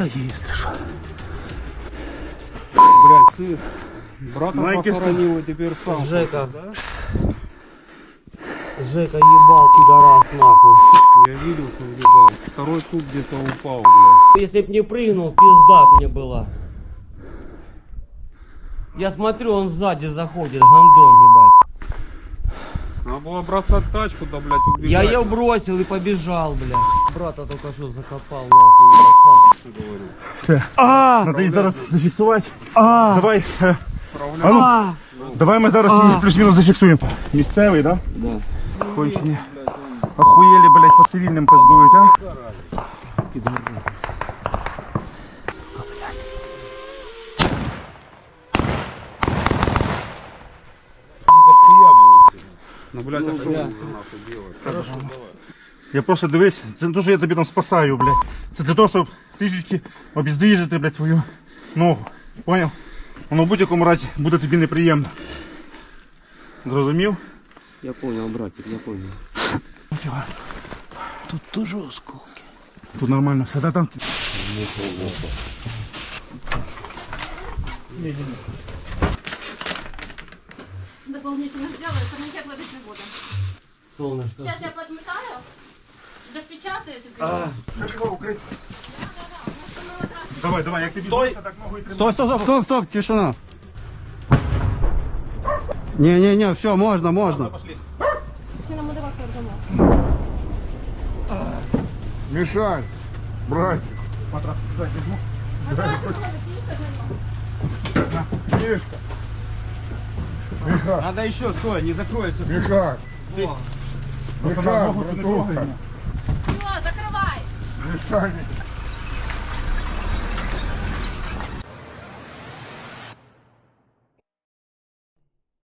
Є, якщо що. Блядь, сын. Брата Майки похоронил и теперь сам. Жека. Жека ебал, пидорас, нахуй. Я видел, что въебал. Второй куб где-то упал, блядь. Если б не прыгнул, пизда б мне была. Я смотрю, он сзади заходит, гандон, ебать. Надо было бросать тачку, да, блядь, убежать. Я ее бросил и побежал, бля. Брата только что закопал, нахуй, ебать, сам что говорю. Все. А! Надо її зараз зафіксувати. А! Давай. е, А А! ну, давай ми зараз її плюс-мінус зафіксуємо. Місцевий, да? Да. Кончені. Охуєлі, блядь, по цивільним пиздують, а? Ну, блядь, а что бля. вы нахуй делаете? Я просто дивись, це не то, що я тобі там спасаю, блядь. Це для того, щоб трішечки обіздвіжити, блядь, твою ногу. Поняв? Воно в будь-якому разі буде тобі неприємно. Зрозумів? Я понял, братик, я понял. Тут тоже осколки. Тут нормально все, да там. дополнительно сделаю, комитет ловить не буду. Солнышко. Сейчас я подметаю, допечатаете. А, Давай, давай, як тобі Стой! так ногу і тримай. Стой, стоп, стоп, стоп, стоп, тишина. Не-не-не, все, можно, можно. Мешай, брать. Мишка. Миха, Надо еще, стой, не закроется. Миха, не братуха. Все, закрывай. Мешай.